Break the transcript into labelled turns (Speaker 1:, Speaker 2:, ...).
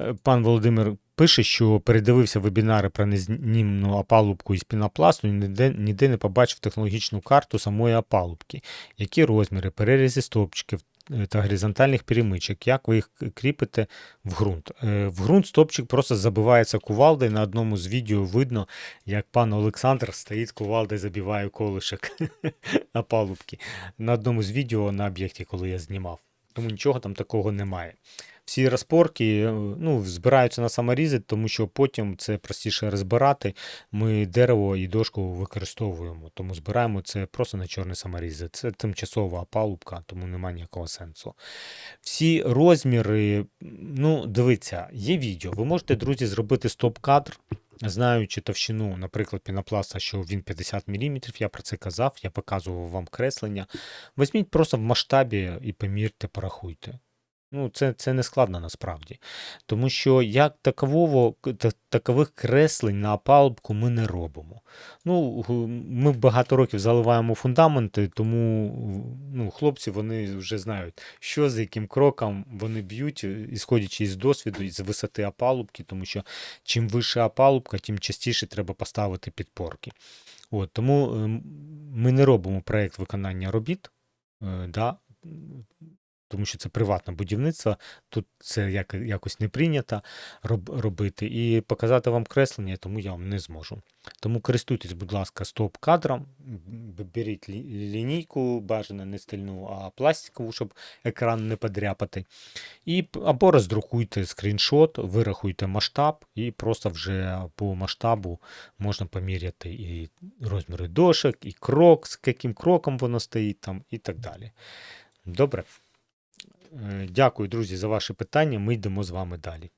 Speaker 1: Е, Пан Володимир пише, що передивився вебінари про незнімну опалубку із пінопласту і ніде, ніде не побачив технологічну карту самої опалубки. Які розміри, перерізи стовпчиків е, та горизонтальних перемичок, як ви їх кріпите в ґрунт. Е, В ґрунт стовпчик просто забивається кувалдою. На одному з відео видно, як пан Олександр стоїть кувалдою, забиває колишок опалубки. На одному з відео на об'єкті, коли я знімав. Тому нічого там такого немає. Всі розпорки е, ну, збираються на саморізи, тому що потім це простіше розбирати. Ми дерево і дошку використовуємо, тому збираємо це просто на чорні саморізи. Це тимчасова опалубка, тому немає ніякого сенсу. Всі розміри, ну, дивіться, є відео. Ви можете, друзі, зробити стоп-кадр. Знаючи товщину, наприклад, пінопласта, що він 50 мм, я про це казав, я показував вам креслення. Візьміть просто в масштабі і помірте, порахуйте. Ну, це, це не складно насправді. Тому що як такового, такових креслень на опалубку ми не робимо. Ну, ми багато років заливаємо фундаменти, тому ну, хлопці вони вже знають, що за яким кроком вони б'ють, е, ісходячи із досвіду, із висоти опалубки, тому що чим вища опалубка, тим частіше треба поставити підпорки. От, тому ем, ми не робимо проєкт виконання робіт. Е, да, тому що це приватне будівництво, тут це як, якось не прийнято роб, робити. І показати вам креслення, тому я вам не зможу. Тому користуйтесь, будь ласка, стоп-кадром, беріть лі- лінійку, бажано не стильну, а пластикову, щоб екран не подряпати. І, або роздрукуйте скріншот, вирахуйте масштаб, і просто вже по масштабу можна поміряти і розміри дошок, і крок, з яким кроком воно стоїть там, і так далі. Добре. Е, Дякую, друзі, за ваші питання. Ми йдемо з вами далі.